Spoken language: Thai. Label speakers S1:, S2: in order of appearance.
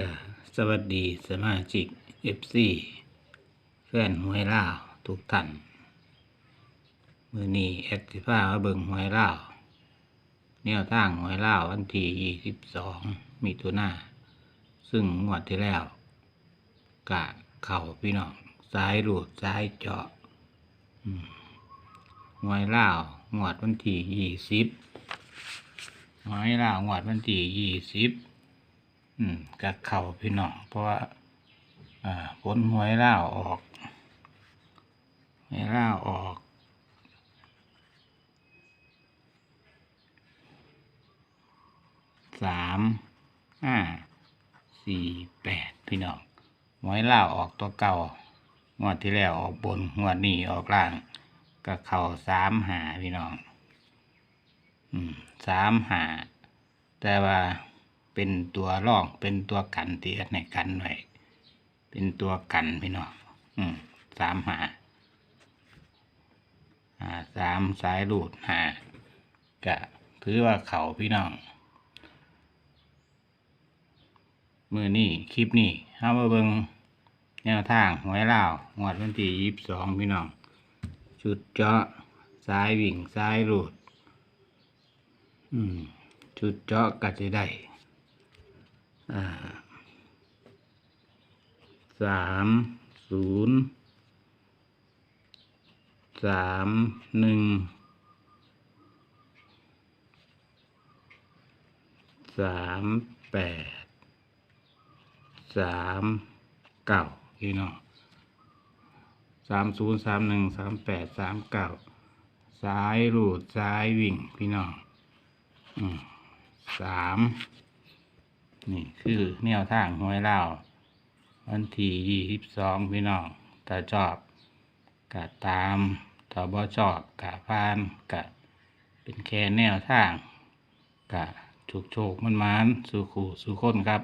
S1: ก็สวัสดีสมาชิกเอฟซีแฟนหวยลาทุกท่านมือนี้แอดสิฟ้ามาเบิงหวยลาแนวทางหวยลาวันที่ยี่สิบสองมิถุนาซึ่งงวดที่แล้ว กะเข่าพี่น้องซ้ายรูดซ้ายเจาะอืมหวยลาวงวดวันที่ยี่สิบหวยลาวงวดวันที่ยี่สิบ อืมกับเข่าพี่น้องเพราะว่าอ่าผลหวยล่าออกหวยล่าออกสามห้าสี่แปดพี่น้องหวยล่าออกตัวเก่างวดที่แล้วออกบนงวดนี้ออกล่างกับเข่าสามหาพี่น้อง อืมสามหาแต่ว่า เป็นตัวร่องเป็นตัวกันที่แอดในกันไว้เป็นตัวกันพี่น้องอืมสามหาอ่าสามสายรูดหากะถือว่าเขาพี่น้องมือนี่คลิปนี้เอามาเบิงแนวทางหวยล่าวงวดวันที่ยี่สิบสองพี่น้องชุดเจาะซ้ายวิ่งซ้ายรูดอืมชุดเจาะก็จะได้ สามศูนย์สามหนึ่งสามแปดสามเก้าพี่น้องสามศูนย์สามหนึ่งสามแปดสามเก้าซ้ายรูดซ้ายวิ่งพี่น้องสาม นี่คือแนวทางหวยเล่าวันที่ยี่สิบสองพี่น้องตาจอบกะตามตาบอจอบกะพานกะเป็นแค่แนวทางกะโชกโชคมันมันสู่ขู่สู่คนครับ